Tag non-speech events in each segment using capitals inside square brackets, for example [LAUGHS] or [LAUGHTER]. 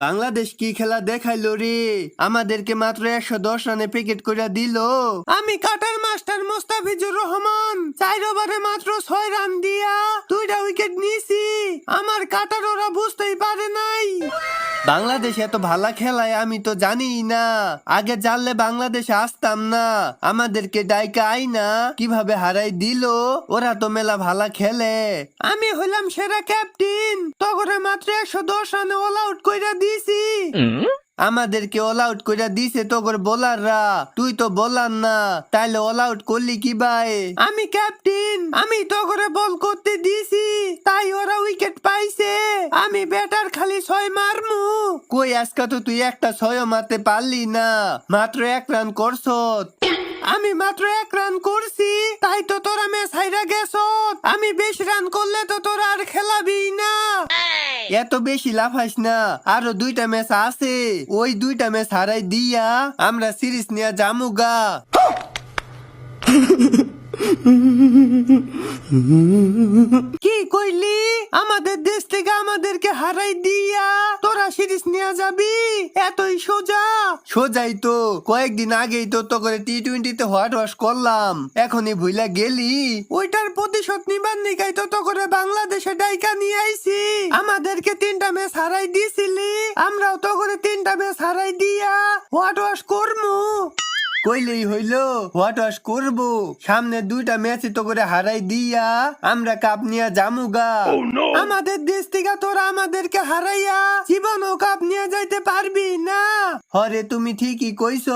বাংলাদেশ কি খেলা দেখাইলো রে? আমাদেরকে মাত্র একশো দশ রানে পিকেট করে দিল। আমি কাটার মাস্টার মোস্তাফিজুর রহমান। চার ওভারে মাত্র ছয় রান দিয়া দুইটা উইকেট নিয়েছি আমার কাটার ওরা বুঝতেই পারে নাই বাংলাদেশ এত ভালো খেলায় আমি তো জানিই না। আগে জানলে বাংলাদেশে আসতাম না। আমাদেরকে ডাইকা আই না কীভাবে হারাই দিল? ওরা তো মেলা ভালো খেলে। আমি হইলাম সেরা ক্যাপ্টেন। তখন মাত্র একশো দশ রানে অল আউট কইরা দিছি। আমাদেরকে অল আউট কইরা দিছে তোর বোলাররা। তুই তো বোলার না। তাইলে অল আউট করলি কি ভাই? আমি ক্যাপ্টেন। আমি তো করে বল করতে দিছি। তাই ওরা উইকেট পাইছে। আমি ব্যাটার খালি ছয় মারমু। কই আজকে তো তুই একটা ছয় মারতে পারলি না। মাত্র এক রান করছ আমি মাত্র এক রান করছি তাই তো তোরা ম্যাচ হাইরা গেছ আমি বেশি রান করলে তো তোরা আর খেলাবি না। এত বেশি লাফাইস না আরও দুইটা ম্যাচ আছে। ওই দুইটা ম্যাচ হারাই দিয়া আমরা সিরিজ নিয়ে জামুগা কি কইলি আমাদের দেশ থেকে আমাদেরকে হারাই দিয়া তোরা সিরিজ নিয়ে যাবি? এতই সোজা। সোজাই তো কয়েকদিন আগেই তো তো করে টি টোয়েন্টিতে হোয়াট ওয়াশ করলাম। এখনই ভুইলা গেলি। ওইটার প্রতিশোধ নিবার নিকাই তো তো করে বাংলাদেশে ডাইকা নিয়ে আইছি। আমাদেরকে তিনটা ম্যাচ হারাই দিছিলি আমরাও তো করে তিনটা ম্যাচ হারাই দিয়া হোয়াট ওয়াশ করমু। কইলেই হইল হোয়াট ওয়াশ করব? সামনে দুইটা ম্যাচ তো করে হারাই দিয়া আমরা কাপ নিয়ে জামুগা আমাদের দেশ থেকে তোরা আমাদেরকে হারাইয়া জীবনও কাপ নিয়ে যাইতে পারবি না। হরে তুমি ঠিকই কইছ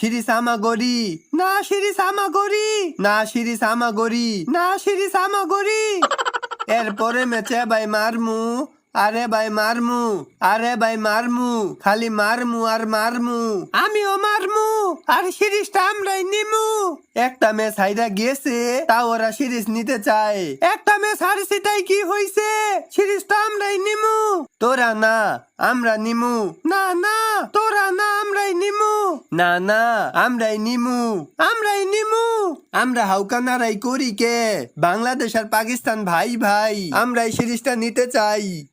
সিরিজ আমাগরি। না সিরিজ আমাগরি। না সিরিজ আমাগরি। না সিরিজ আমাগরি। [LAUGHS] এরপরে ম্যাচে ভাই মারমু। আরে ভাই মারমু, আরে ভাই মারমু, খালি মারমু আর মারমু। আমিও মারমু, আর সিরিজটা আমরাই নিমু। একটা ম্যাচ হাইরা গেছে তা ওরা সিরিজ নিতে চায়। একটা ম্যাচ হারছি, তাই কি হইছে? সিরিজটা আমরাই নিমু। তোরা না, আমরা নিমু। না না, তোরা না। আমরাই নিমু। না না আমরাই নিমু। আমরাই নিমু। আমরা হাউকা নারাই করি কে? বাংলাদেশ আর পাকিস্তান ভাই ভাই। আমরা এই সিরিজটা নিতে চাই।